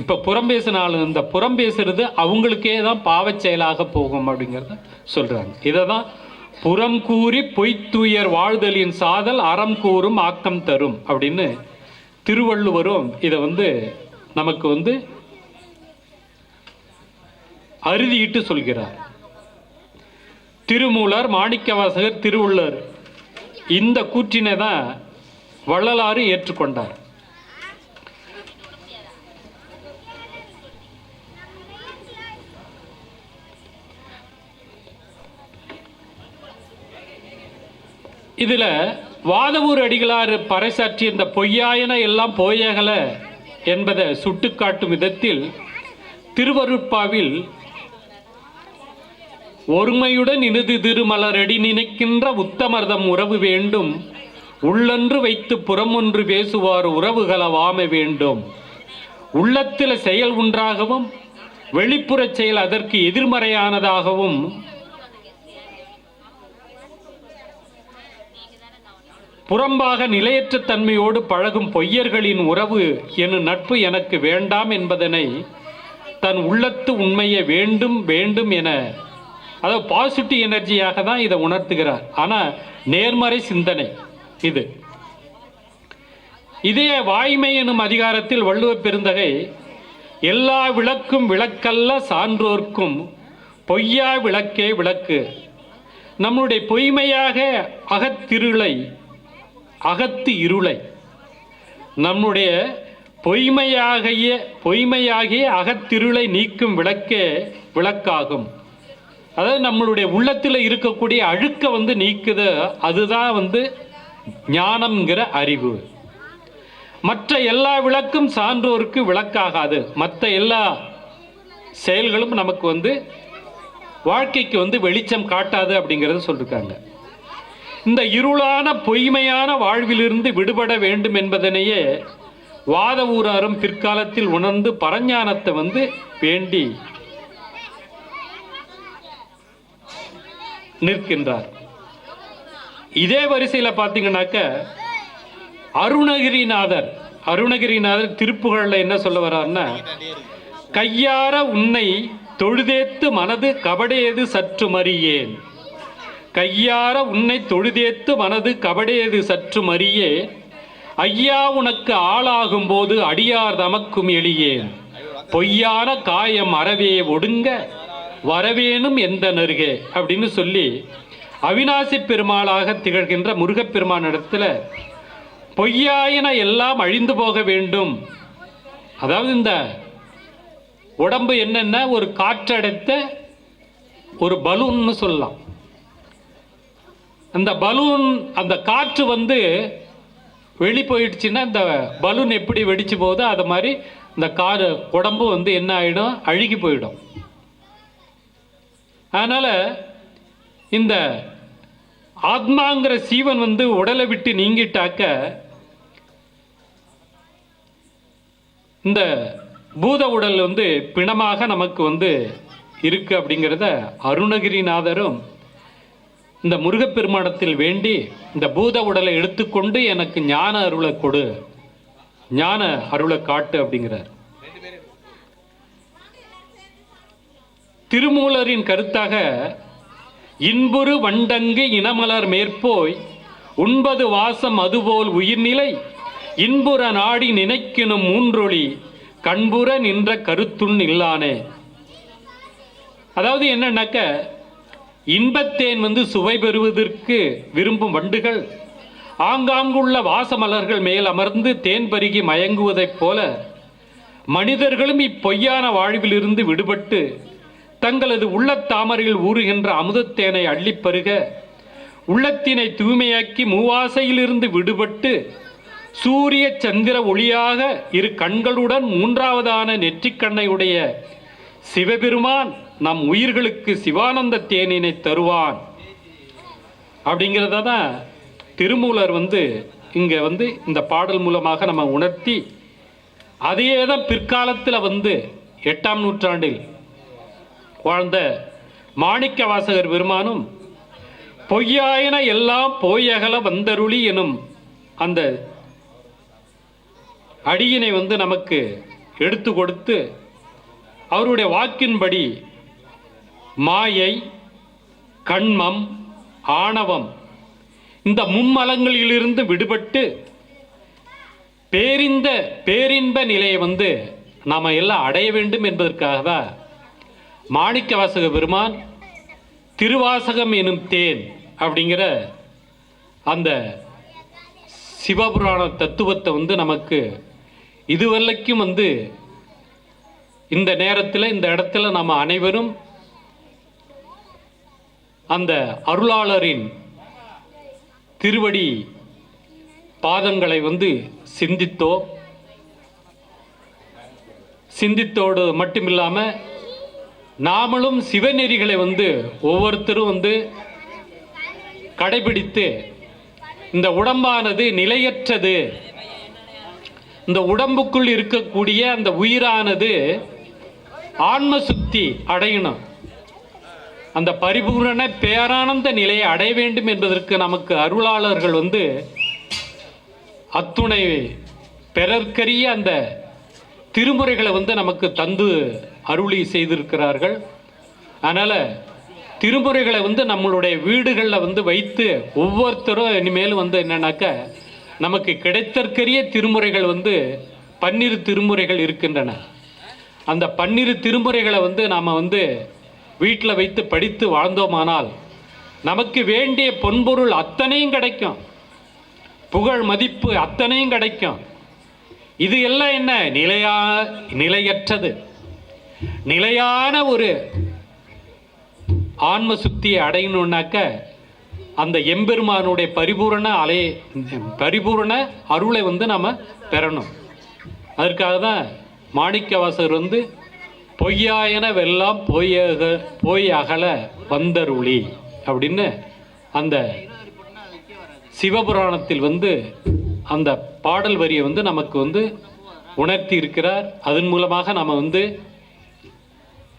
இப்போ புறம் பேசினாலும் இந்த புறம் பேசுறது அவங்களுக்கே தான் பாவச் செயலாக போகும் அப்படிங்கிறத சொல்கிறாங்க இதை தான் புறம் கூறி பொய்த்துயர் வாழ்தலின் சாதல் அறம் கூறும் ஆக்கம் தரும் அப்படின்னு திருவள்ளுவரும் இதை வந்து நமக்கு வந்து அறுதியிட்டு சொல்கிறார். திருமூலர் மாணிக்கவாசகர் திருவள்ளுவர் இந்த கூற்றினை தான் வள்ளலாறு ஏற்றுக்கொண்டார். இதில் வாதவூர் அடிகளார் பறைசாற்றி இந்த பொய்யாயன எல்லாம் போயகல என்பதை சுட்டுக்காட்டும் விதத்தில் திருவருட்பாவில் ஒருமையுடன் இனிது திருமலரடி நினைக்கின்ற உத்தமர்தம் உறவு வேண்டும். உள்ளன்று வைத்து புறமொன்று பேசுவார் உறவுகள வாம வேண்டும். உள்ளத்தில் செயல் ஒன்றாகவும் வெளிப்புறச் செயல் அதற்கு எதிர்மறையானதாகவும் புறம்பாக நிலையற்ற தன்மையோடு பழகும் பொய்யர்களின் உறவு எனும் நட்பு எனக்கு வேண்டாம் என்பதனை தன் உள்ளத்து உண்மையை வேண்டும் வேண்டும் என அதாவது பாசிட்டிவ் எனர்ஜியாக தான் இதை உணர்த்துகிறார். ஆனால் நேர்மறை சிந்தனை இது. இதே வாய்மை எனும் அதிகாரத்தில் வள்ளுவ பெருந்தகை எல்லா விளக்கும் விளக்கல்ல சான்றோர்க்கும் பொய்யா விளக்கே விளக்கு. நம்முடைய பொய்மையாக அகத்திருளை அகத்து இருளை. நம்முடைய பொய்மையாகிய பொய்மையாகிய அகத்திருளை நீக்கும் விளக்கே விளக்காகும். அதாவது நம்மளுடைய உள்ளத்தில் இருக்கக்கூடிய அழுக்கை வந்து நீக்குது. அதுதான் வந்து ஞானம்ங்கிற அறிவு. மற்ற எல்லா விளக்கும் சான்றோருக்கு விளக்காகாது. மற்ற எல்லா செயல்களும் நமக்கு வந்து வாழ்க்கைக்கு வந்து வெளிச்சம் காட்டாது அப்படிங்கிறத சொல்லியிருக்காங்க இந்த இருளான பொய்மையான வாழ்விலிருந்து விடுபட வேண்டும் என்பதனையே வாத ஊராரும் பிற்காலத்தில் உணர்ந்து பரஞானத்தை வந்து வேண்டி நிற்கின்றார். இதே வரிசையில் பார்த்தீங்கன்னாக்க அருணகிரிநாதர் அருணகிரிநாதர் திருப்புகழில் என்ன சொல்ல வர்றாருன்னா கையார உன்னை தொழுதேத்து மனது கபடேது சற்று மறியேன் கையார உன்னை தொழுதேத்து மனது கபடேது சற்று மறியே. ஐயா உனக்கு ஆளாகும் போது அடியார் தமக்கும் எளியேன் பொய்யான காயம் அறவே ஒடுங்க வரவேணும் எந்த நருகே. அப்படின்னு சொல்லி அவினாசி பெருமாளாக திகழ்கின்ற முருகப்பெருமான் இடத்துல பொய்யாயின எல்லாம் அழிந்து போக வேண்டும். அதாவது இந்த உடம்பு என்னென்ன? ஒரு காற்றடைத்த ஒரு பலூன்னு சொல்லலாம். அந்த பலூன் அந்த காற்று வந்து வெளி போயிடுச்சுன்னா இந்த பலூன் எப்படி வெடிச்சு போகுதோ அது மாதிரி இந்த கார் உடம்பு வந்து என்ன ஆகிடும் அழுகி போயிடும். அதனால் இந்த ஆத்மாங்கிற சீவன் வந்து உடலை விட்டு நீங்கிட்டாக்க இந்த பூத உடல் வந்து பிணமாக நமக்கு வந்து இருக்கு அப்படிங்கிறத அருணகிரிநாதரும் இந்த முருகப்பெருமானத்தில் வேண்டி இந்த பூத உடலை எடுத்துக்கொண்டு எனக்கு ஞான அருளை கொடு. ஞான அருளை காட்டு அப்படிங்கிறார். திருமூலரின் கருத்தாக இன்புறு வண்டங்கு இனமலர் மேற்போய் உண்பது வாசம் அதுபோல் உயிர்நிலை இன்புற நாடி நினைக்கினும் மூன்றொளி கண்புற நின்ற கருத்துண் இல்லானே. அதாவது என்னன்னாக்க இன்பத்தேன் வந்து சுவை பெறுவதற்கு விரும்பும் வண்டுகள். ஆங்காங்குள்ள வாசமலர்கள் மேல் அமர்ந்து தேன் பருகி மயங்குவதைப் போல மனிதர்களும் இப்பொய்யான வாழ்விலிருந்து விடுபட்டு தங்களது உள்ளத் தாமரையில் ஊறுகின்ற அமுதத்தேனை அள்ளிப் பருக உள்ளத்தினை தூய்மையாக்கி மூவாசையிலிருந்து விடுபட்டு சூரிய சந்திர ஒளியாக இரு கண்களுடன் மூன்றாவதான நெற்றிக்கண்ணையுடைய சிவபெருமான் நம் உயிர்களுக்கு சிவானந்த தேனினை தருவான். அப்படிங்கிறத தான் திருமூலர் வந்து இங்கே வந்து இந்த பாடல் மூலமாக நம்ம உணர்த்தி அதையே தான் பிற்காலத்தில் வந்து எட்டாம் நூற்றாண்டில் வாழ்ந்த மாணிக்க வாசகர் பெருமானும் பொய்யாயின எல்லாம் போயகல வந்தருளி எனும் அந்த அடியினை வந்து நமக்கு எடுத்து கொடுத்து அவருடைய வாக்கின்படி மாயை கண்மம் ஆணவம் இந்த மும்மலங்களிலிருந்து விடுபட்டு பேரிந்த பேரின்ப நிலையை வந்து நாம் எல்லாம் அடைய வேண்டும் என்பதற்காக மாணிக்க வாசக பெருமான் திருவாசகம் எனும் தேன் அப்படிங்கிற அந்த சிவபுராண தத்துவத்தை வந்து நமக்கு இதுவரைக்கும் வந்து இந்த நேரத்தில் இந்த இடத்துல நம்ம அனைவரும் அந்த அருளாளரின் திருவடி பாதங்களை வந்து சிந்தித்தோ சிந்தித்தோடு மட்டுமில்லாமல் நாமளும் சிவநெறிகளை வந்து ஒவ்வொருத்தரும் வந்து கடைபிடித்து இந்த உடம்பானது நிலையற்றது. இந்த உடம்புக்குள் இருக்கக்கூடிய அந்த உயிரானது ஆன்ம சுத்தி அடையணும். அந்த பரிபூரண பேரானந்த நிலையை அடைய வேண்டும் என்பதற்கு நமக்கு அருளாளர்கள் வந்து அத்துணை பிறர்க்கரிய அந்த திருமுறைகளை வந்து நமக்கு தந்து அருளி செய்திருக்கிறார்கள். அதனால் திருமுறைகளை வந்து நம்மளுடைய வீடுகளில் வந்து வைத்து ஒவ்வொருத்தரும் இனிமேல் வந்து என்னன்னாக்க நமக்கு கிடைத்தற்கரிய திருமுறைகள் வந்து பன்னிரு திருமுறைகள் இருக்கின்றன. அந்த பன்னிரு திருமுறைகளை வந்து நாம் வந்து வீட்டில் வைத்து படித்து வாழ்ந்தோமானால் நமக்கு வேண்டிய பொன்பொருள் அத்தனையும் கிடைக்கும். புகழ் மதிப்பு அத்தனையும் கிடைக்கும். இது எல்லாம் என்ன? நிலையா நிலையற்றது. நிலையான ஒரு ஆன்ம சுத்தியை அடையணுன்னாக்க அந்த எம்பெருமானுடைய பரிபூரண அலை பரிபூரண அருளை வந்து நம்ம பெறணும். அதற்காக தான் மாணிக்கவாசகர் வந்து பொய்யாயனவெல்லாம் பொய்யக போய் அகல வந்தருளி அப்படின்னு அந்த சிவபுராணத்தில் வந்து அந்த பாடல் வரியை வந்து நமக்கு வந்து உணர்த்தி இருக்கிறார் அதன் மூலமாக நம்ம வந்து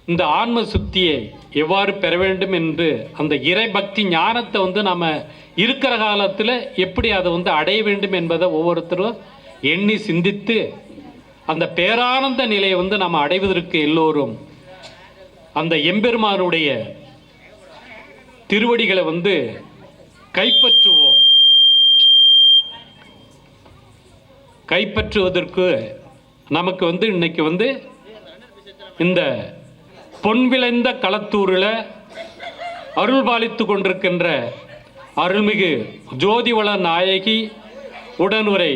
இந்த ஆன்ம சுத்தியை எவ்வாறு பெற வேண்டும் என்று அந்த இறை பக்தி ஞானத்தை வந்து நம்ம இருக்கிற காலத்தில் எப்படி அதை வந்து அடைய வேண்டும் என்பதை ஒவ்வொருத்தரும் எண்ணி சிந்தித்து அந்த பேரானந்த நிலையை வந்து நம்ம அடைவதற்கு எல்லோரும் அந்த எம்பெருமானுடைய திருவடிகளை வந்து கைப்பற்றுவோம். கைப்பற்றுவதற்கு நமக்கு வந்து இன்னைக்கு வந்து இந்த பொன் விளைந்த களத்தூரில் அருள் பாலித்து கொண்டிருக்கின்ற அருள்மிகு ஜோதிவள நாயகி உடனுரை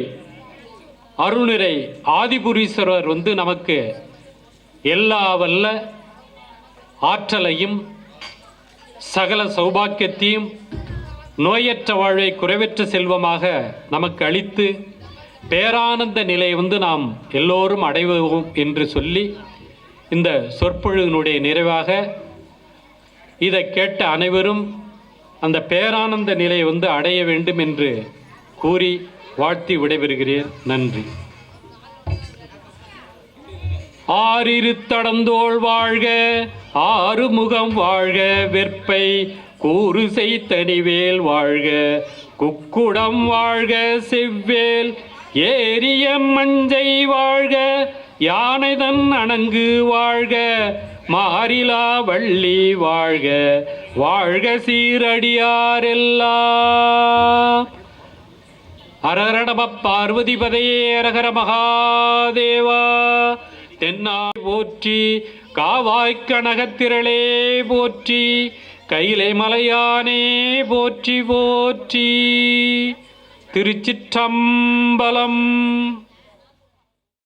அருள்நிறை ஆதிபுரீஸ்வரர் வந்து நமக்கு எல்லா வல்ல ஆற்றலையும் சகல சௌபாக்கியத்தையும் நோயற்ற வாழ்வை குறைவற்ற செல்வமாக நமக்கு அளித்து பேரானந்த நிலை வந்து நாம் எல்லோரும் அடைவோம் என்று சொல்லி இந்த சொற்பொழுதினுடைய நிறைவாக இதை கேட்ட அனைவரும் அந்த பேரானந்த நிலையை வந்து அடைய வேண்டும் என்று கூறி வாழ்த்தி விடைபெறுகிறேன். நன்றி. ஆறிரு தடந்தோள் வாழ்க ஆறுமுகம் வாழ்க வெற்பை கூறு தனிவேல் வாழ்க குக்குடம் வாழ்க செவ்வேல் ஏரிய மஞ்சை வாழ்க யானைதன் அணங்கு வாழ்க மாறிலா வள்ளி வாழ்க வாழ்க சீரடியாரெல்லாம் அரகரணம நம பார்வதிபதையே அரகர மகாதேவா தென்னாய் போற்றி காவாய்க்கனகத்திரளே போற்றி கைலை மலையானே போற்றி போற்றி. திருச்சிற்றம்பலம்